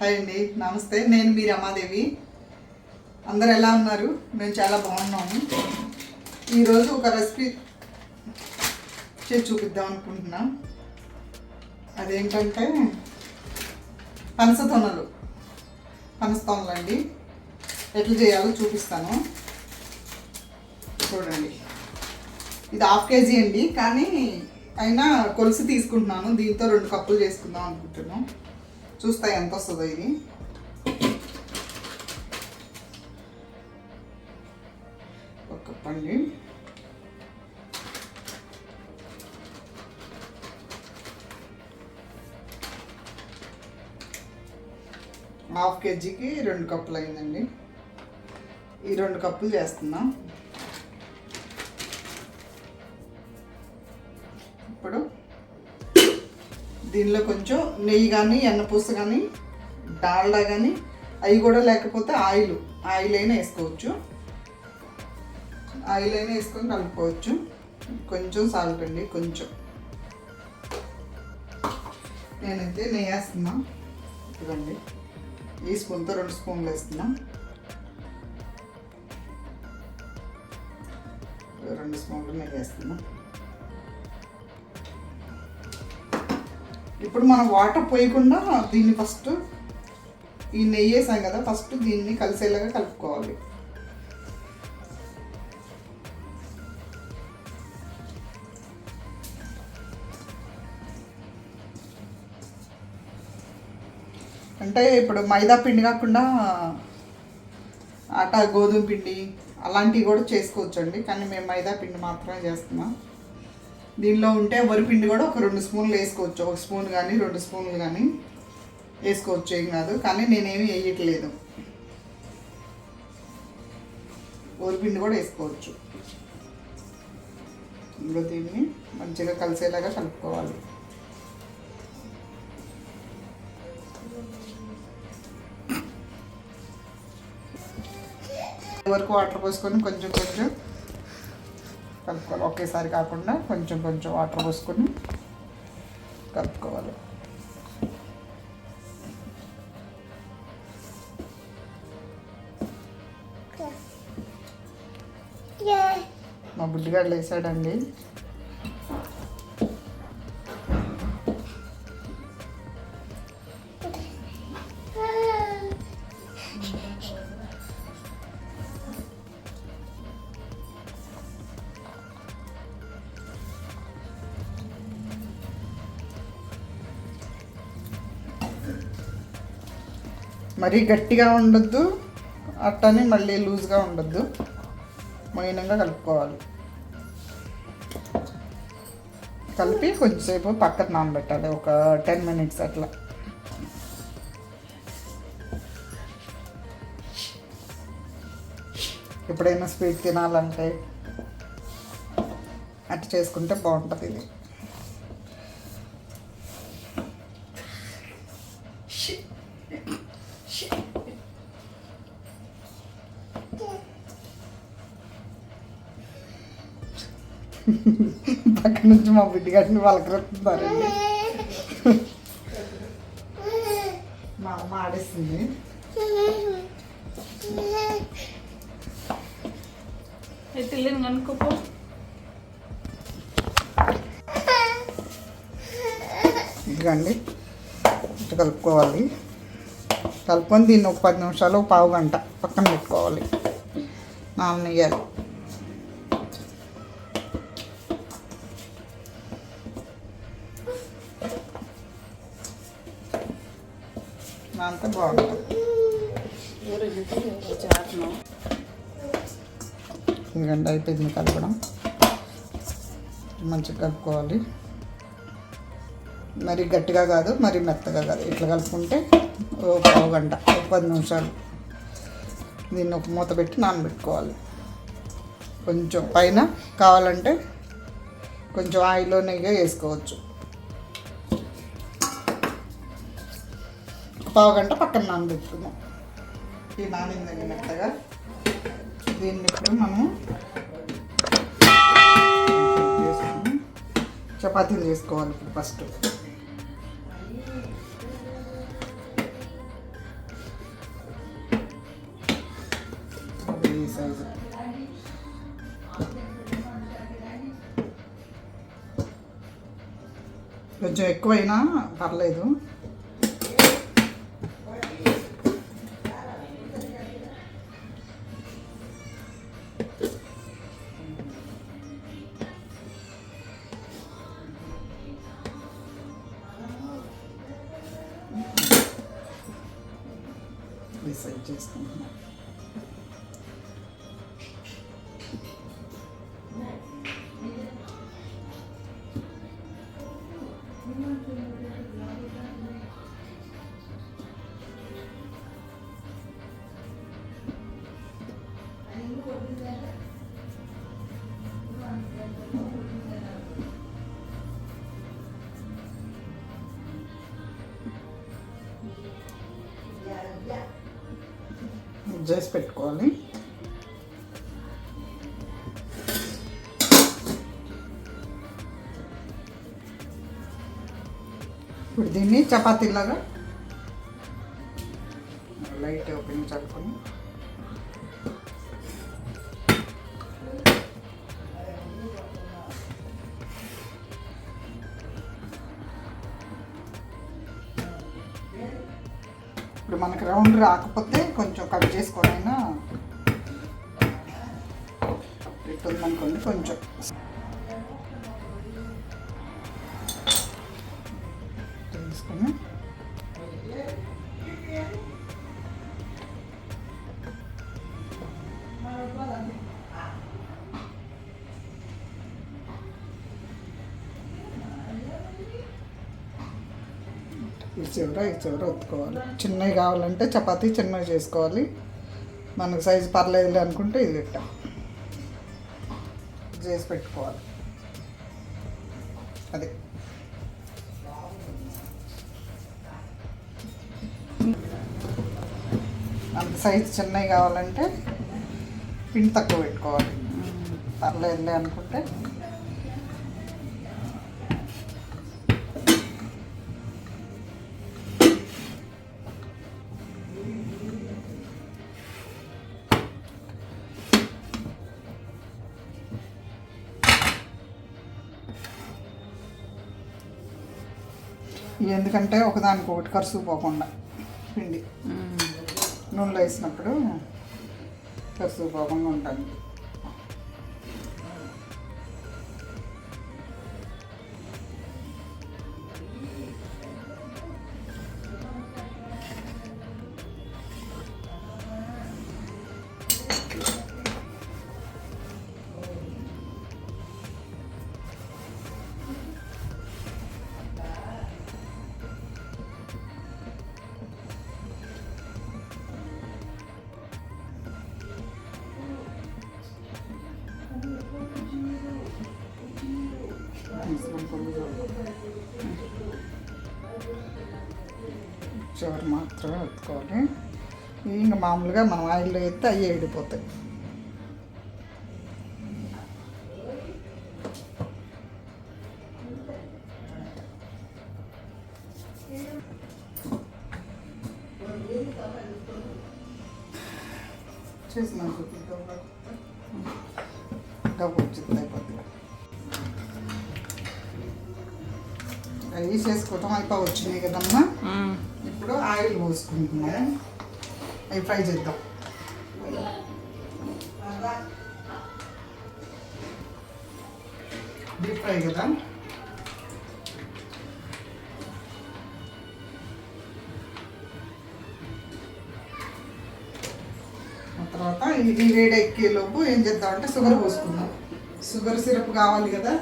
Hi అండి. నమస్తే. నేను మీ రమాదేవి. అందరు ఎలా ఉన్నారు? మేము చాలా బాగున్నాము. ఈరోజు ఒక రెసిపీ చేసి చూపిద్దాం అనుకుంటున్నాం. అదేంటంటే పనసతొనలు. పనసతొనలు అండి. ఎట్లా చేయాలో చూపిస్తాను. చూడండి. ఇది హాఫ్ కేజీ అండి. కానీ అయినా కొలిసి తీసుకుంటున్నాను. దీంతో రెండు కప్పులు చేసుకుందాం అనుకుంటున్నాను చూస్తా ఎంత వస్తుందో ఇది. ఒక కప్ హాఫ్ కేజీకి రెండు కప్పులు అయిందండి. ఈ రెండు కప్పులు చేస్తున్నాం. దీనిలో కొంచెం నెయ్యి కానీ ఎన్నపూస కానీ డాల్డా కానీ అవి కూడా లేకపోతే ఆయిల్ ఆయిల్ అయినా వేసుకోవచ్చు. ఆయిల్ అయినా వేసుకొని కలుపుకోవచ్చు. కొంచెం సాల్ట్ అండి కొంచెం. నేనైతే నెయ్యి వేస్తున్నా. ఇవ్వండి ఈ స్పూన్తో రెండు స్పూన్లు వేస్తున్నా. రెండు స్పూన్లు నెయ్యి వేస్తున్నా. ఇప్పుడు మనం వాటర్ పోయకుండా దీన్ని ఫస్ట్ ఈ నెయ్యి వేసాం కదా ఫస్ట్ దీన్ని కలిసేలాగా కలుపుకోవాలి. అంటే ఇప్పుడు మైదా పిండి కాకుండా ఆటా గోధుమ పిండి అలాంటివి కూడా చేసుకోవచ్చండి కానీ మేము మైదా పిండి మాత్రమే చేస్తున్నాం. దీనిలో ఉంటే వరి పిండి కూడా ఒక రెండు స్పూన్లు వేసుకోవచ్చు. ఒక స్పూన్ కానీ రెండు స్పూన్లు కానీ వేసుకోవచ్చు. ఏం కాదు. కానీ నేనేమి వేయట్లేదు. వరి పిండి కూడా వేసుకోవచ్చు. ఇందులో దీన్ని మంచిగా కలిసేలాగా కలుపుకోవాలి. వరకు వాటర్ పోసుకొని కొంచెం కొంచెం కలుపుకోవాలి. ఒకేసారి కాకుండా కొంచెం కొంచెం వాటర్ పోసుకొని కలుపుకోవాలి. మా బుడ్డిగాడు లేసాడండి మరీ గట్టిగా ఉండొద్దు అట్టని మళ్ళీ లూజ్గా ఉండొద్దు. మైనంగా కలుపుకోవాలి. కలిపి కొంచెంసేపు పక్కన నానబెట్టాలి ఒక టెన్ మినిట్స్ అట్లా. ఎప్పుడైనా స్వీట్ తినాలంటే అట్లా చేసుకుంటే బాగుంటుంది ఇది. నుంచి మా బిడ్డ గారిని పలకరిస్తున్నారండి. మా అమ్మ ఆడేస్తుంది ఎట్టిల్లిని కనుక్కోపో. ఇదిగండి ఇట్లా కలుపుకోవాలి. కలుపుకొని దీన్ని ఒక పది నిమిషాలు పావు గంట పక్కన పెట్టుకోవాలి. నాననియ్యాలి బాగుంటుంది చాట్ను అయిపోయింది కలపడం. మంచిగా కలుపుకోవాలి. మరి గట్టిగా కాదు మరి మెత్తగా కాదు. ఇట్లా కలుపుకుంటే ఓ పావు గంట ఒక పది నిమిషాలు. దీన్ని ఒక మూత పెట్టి నానబెట్టుకోవాలి. కొంచెం పైన కావాలంటే కొంచెం ఆయిల్లో నెయ్యి వేసుకోవచ్చు. పావు గంట పక్కన నానబెట్టుకుందాం. ఇది నానిందండి మెత్తగా దీన్ని ఇప్పుడు మనం చపాతీలు చేసుకోవాలి ఇప్పుడు ఫస్ట్. సైజు. కొంచెం ఎక్కువైనా పర్లేదు. Lisa just don't know. ఇప్పుడు దీన్ని చపాతీలాగా లైట్ ఓపెన్ చల్లుకొని ఇప్పుడు మనకి రౌండ్ రాకపోతే కొంచెం కట్ చేసుకోవాలైనా అయినా కొంచెం. ఈ చివర ఈ చివర ఒత్తుకోవాలి. చిన్నవి కావాలంటే చపాతీ చిన్నవి చేసుకోవాలి. మనకు సైజు పర్లేదులే అనుకుంటే ఇది పెట్టాం. చేసి పెట్టుకోవాలి. సైజు చిన్నవి కావాలంటే పిండి తక్కువ పెట్టుకోవాలి. పర్లేదులే అనుకుంటే. ఎందుకంటే ఒకదానికి ఒకటి ఖర్చు పోకుండా పిండి. నూనెలో వేసినప్పుడు ఖర్చు పాపంగా ఉంటుంది. చివరి మాత్రమే ఎత్తుకోవాలి ఇంకా మామూలుగా మనం ఆయిల్లో ఎత్తే అవి ఏడిపోతాయి చేసిన డబ్బు. వచ్చింది అయిపోతుంది అవి చేసుకోవటం అయిపోవచ్చినాయి కదమ్మా. ఆయిల్ పోసుకుంటున్నా. అవి ఫ్రై చేద్దాం. డీప్ ఫ్రై కదా? ఆ తర్వాత ఇది వేడి ఎక్కేలోపు ఏం చేద్దామంటే షుగర్ పోసుకుందాం. షుగర్ సిరప్ కావాలి కదా?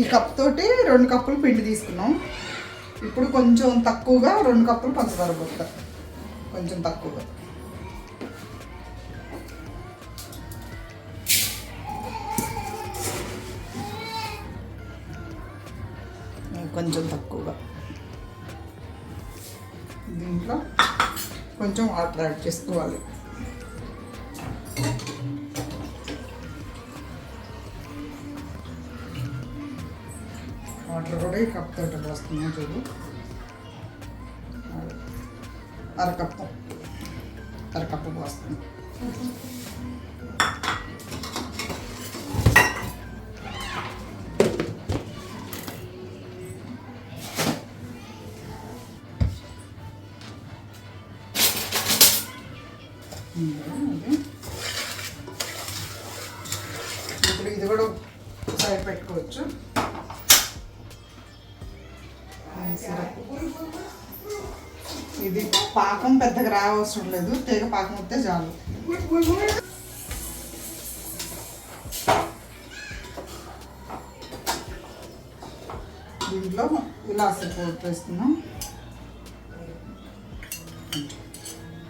ఈ కప్ తోటి రెండు కప్పులు పిండి తీసుకున్నాం. ఇప్పుడు కొంచెం తక్కువగా రెండు కప్పులు పంచదార పోతా కొంచెం తక్కువగా. కొంచెం తక్కువగా. దీంట్లో కొంచెం వాటర్ యాడ్ చేసుకోవాలి. వాటర్ కూడా ఈ కప్ తోటి వస్తున్నాయి చూడు అరకప్పు అరకప్పు పోస్తుంది ఇప్పుడు ఇది కూడా సైడ్ పెట్టుకోవచ్చు. పాకం పెద్దగా రావసరం లేదు. తీగ పాకం వస్తే చాలు. దీంట్లో ఇలా పౌడర్ వేస్తున్నాం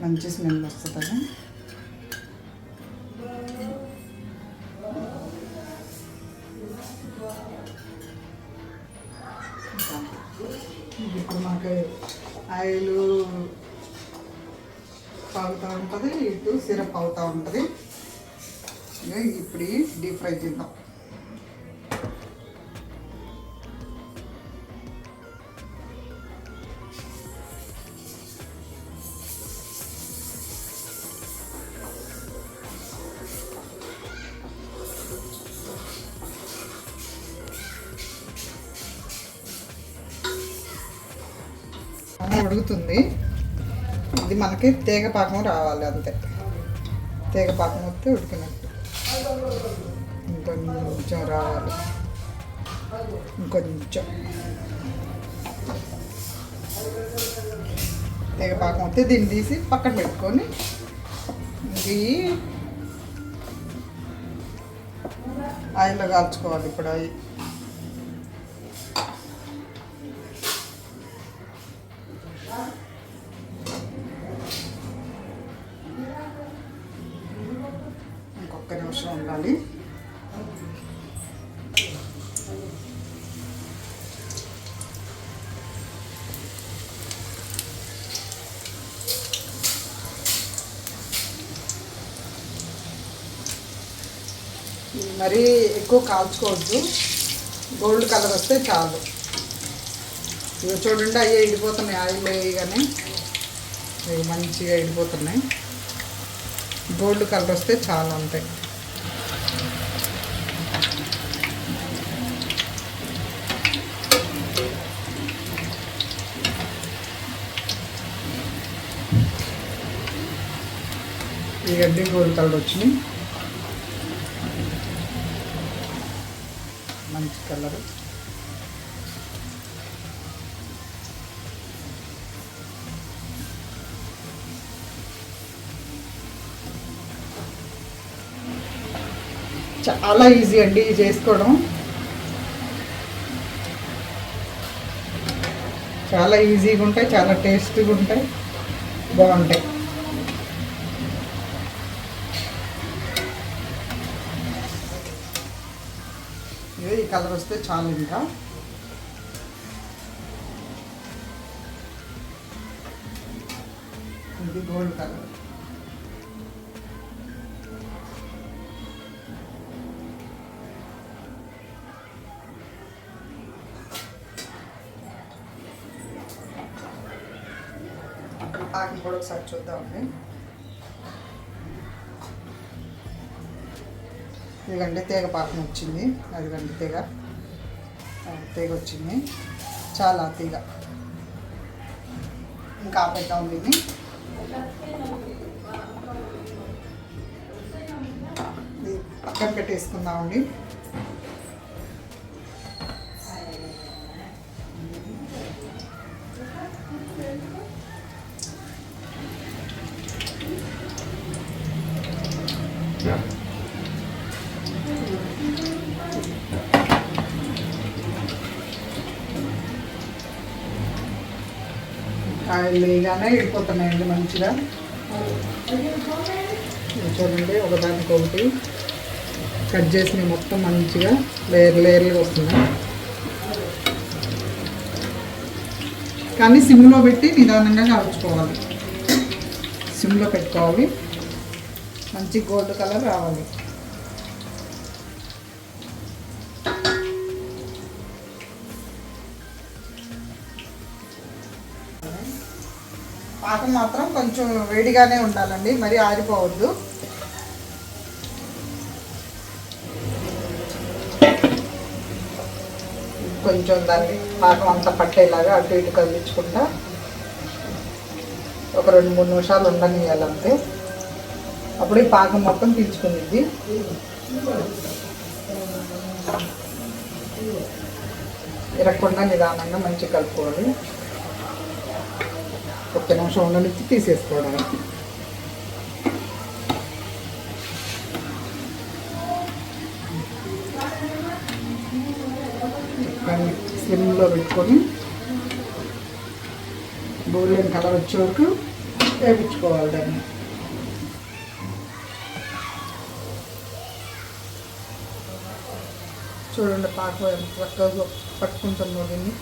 మంచి స్మెల్ వస్తుంది. ఇప్పుడు మాకు ఆయిల్ తాగుతూ ఉంటుంది ఇటు సిరప్ అవుతూ ఉంటుంది. ఇప్పుడు డీప్ ఫ్రై చేద్దాం. ఇది మనకి తీగ పాకం రావాలి అంతే. తీగ పాకం వస్తే ఉడికినట్టు. ఇంకొంచెం రావాలి. ఇంకొంచెం. తీగ పాకం వస్తే దీన్ని తీసి పక్కన పెట్టుకొని ఇది ఆయిల్లో కాల్చుకోవాలి ఇప్పుడు అవి మరీ ఎక్కువ కాల్చుకోవద్దు. గోల్డ్ కలర్ వస్తే చాలు. ఇవి చూడండి అవి ఎండిపోతున్నాయి. ఆయిల్ వేయగానే ఇవి మంచిగా ఎండిపోతున్నాయి. గోల్డ్ కలర్ వస్తే చాలా ఉంటాయి ఈ గడ్డి గోల్డ్ కలర్ వచ్చినాయి మంచి కలర్ చాలా ఈజీ అండి ఇది చేసుకోవడం. చాలా ఈజీగా ఉంటాయి చాలా టేస్టీగా ఉంటాయి బాగుంటాయి. ఇదే ఈ కలర్ వస్తే చాలు ఇంకా ఇది గోల్డ్ కలర్ ఆకి కూడా ఒకసారి చూద్దామండి ఇదిగండి తీగ పాకం వచ్చింది. అదిగండి తీగ. తీగ వచ్చింది. చాలా తీగ. ఇంకా ఆపేద్దాం దీన్ని. పక్కన పెట్టేసుకుందామండి ఆయిల్ వేయగానే వెళ్ళిపోతున్నాయండి మంచిగా. చూడండి ఒకదానికి ఒకటి కట్ చేసిన మొత్తం మంచిగా లేయర్ లేయర్లుగా వస్తున్నాయి. కానీ సిమ్లో పెట్టి నిదానంగా కాల్చుకోవాలి సిమ్లో పెట్టుకోవాలి. మంచి గోల్డ్ కలర్ రావాలి. పాకం మాత్రం కొంచెం వేడిగానే ఉండాలండి మరి ఆరిపోవద్దు. కొంచెం దాన్ని పాకం అంతా పట్టేలాగా అటు ఇటు కదిలించుకుంటా ఒక రెండు మూడు నిమిషాలు ఉండనియాలంతే అప్పుడు ఈ పాకం మొత్తం పీల్చుకునిద్ది ఇరగకుండా నిదానంగా మంచిగా కలుపుకోవాలి. ఒక్క నిమిషం ఉండనిచ్చి తీసేసుకోవడానికి దాన్ని స్లిమ్లో పెట్టుకొని గోల్డెన్ కలర్ వచ్చే వరకు వేపించుకోవాలి దాన్ని. చూడండి పాక ఎంత చక్కగా పట్టుకుంటుందో దీన్ని.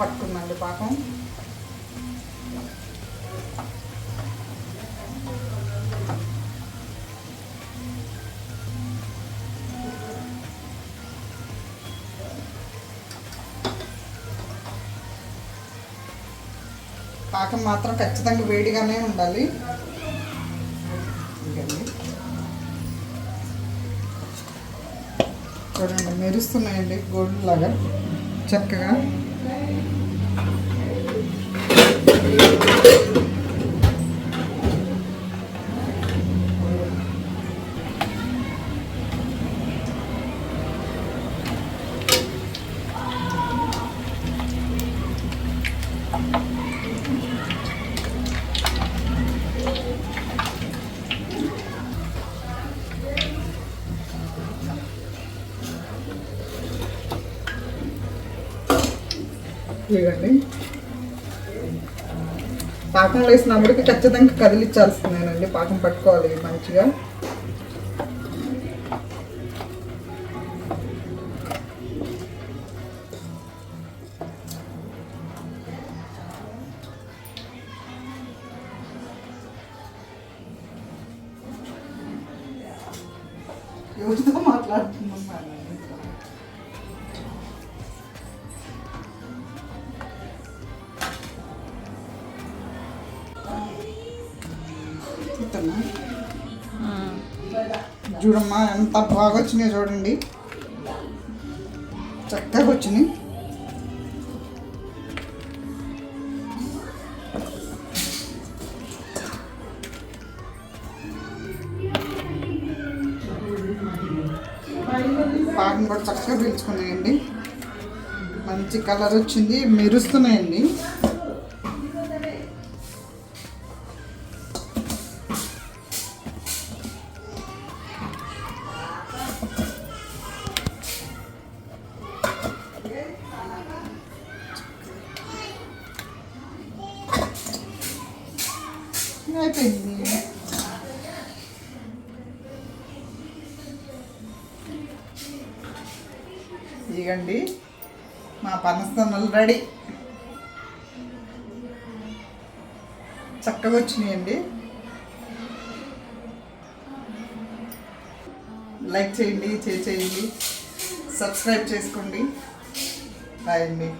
పట్టుకుందండి పాకం పాకం మాత్రం ఖచ్చితంగా వేడిగానే ఉండాలి. చూడండి మెరుస్తున్నాయండి గోల్డ్ లాగా చక్కగా. Thank you. పాకం వేసినప్పటికి ఖచ్చితంగా కదిలించాల్సిందేనండి. పాకం పట్టుకోవాలి మంచిగా. ఎంత బాగా వచ్చినాయో చూడండి. చక్కగా వచ్చినాయి. పాకం కూడా చక్కగా పీల్చుకున్నాయండి. మంచి కలర్ వచ్చింది మెరుస్తున్నాయండి. అయిపోయింది ఇదిగండి మా పనస్తన్నలు రెడీ. చక్కగా వచ్చినాయండి. లైక్ చేయండి చేయండి సబ్స్క్రైబ్ చేసుకోండి. బాయ్ అండి.